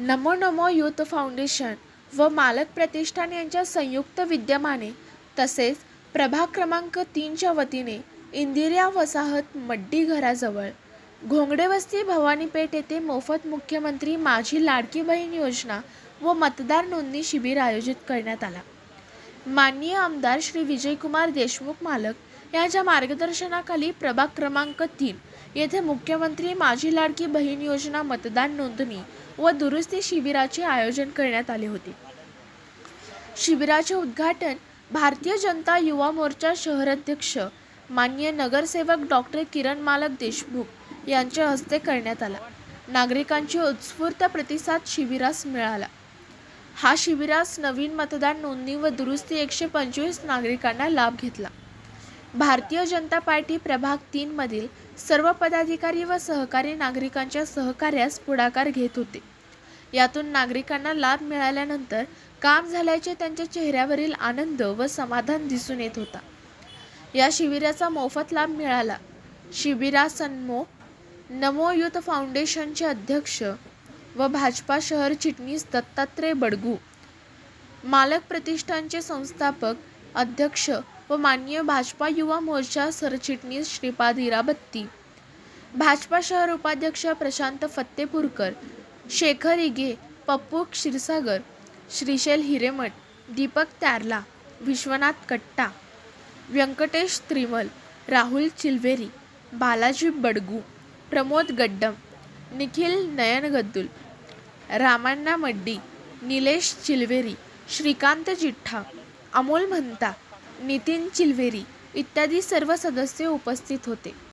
Namo Namo youth foundation व मालक प्रतिष्ठान यांच्या संयुक्त विद्यमाने तसेच प्रभाग क्रमांक तीनच्या वतीने इंदिरा वसाहत मड्डी घराजवळ घोंगडेवस्ती भवानीपेठ येथे मोफत मुख्यमंत्री माझी लाडकी बहीण योजना व मतदार नोंदणी शिबिर आयोजित करण्यात आला. माननीय आमदार श्री विजयकुमार देशमुख मालक यांच्या मार्गदर्शनाखाली प्रभाग क्रमांक तीन येथे मुख्यमंत्री माझी लाडकी बहीण योजना मतदान नोंदणी व दुरुस्ती शिबिराचे आयोजन करण्यात आले होते. शिबिराचे उद्घाटन भारतीय जनता युवा मोर्चा शहराध्यक्ष माननीय नगरसेवक डॉक्टर किरण मालक देशमुख यांच्या हस्ते करण्यात आला. नागरिकांची उत्स्फूर्त प्रतिसाद शिबिरास मिळाला. हा शिबिरास नवीन मतदान नोंदणी व दुरुस्ती एकशे पंचवीस नागरिकांना लाभ घेतला. भारतीय जनता पार्टी प्रभाग तीन मधील सर्व पदाधिकारी व सहकारी नागरिकांच्या सहकार्यास पुढाकार घेत होते. यातून नागरिकांना लाभ मिळाल्यानंतर काम झाल्याचे त्यांच्या चेहऱ्यावरील आनंद व समाधान दिसून येत होता. या शिबिराचा मोफत लाभ मिळाला. शिबिरासन्मो नमो युथ फाउंडेशनचे अध्यक्ष व भाजपा शहर चिटणीस दत्तात्रय बडगू मालक प्रतिष्ठानचे संस्थापक अध्यक्ष व माननीय भाजपा युवा मोर्चा सरचिटणीस श्रीपाद इराबत्ती भाजपा शहर उपाध्यक्ष प्रशांत फत्तेपूरकर शेखर इगे पप्पू क्षीरसागर श्रीशैल हिरेमठ दीपक त्यारला विश्वनाथ कट्टा व्यंकटेश त्रिमल राहुल चिलवेरी बालाजी बडगू प्रमोद गड्डम निखिल नयन गद्दुल रामाण्णा मड्डी निलेश चिलवेरी श्रीकांत जिठ्ठा अमोल म्हणता नितीन चिलवेरी इत्यादी सर्व सदस्य उपस्थित होते.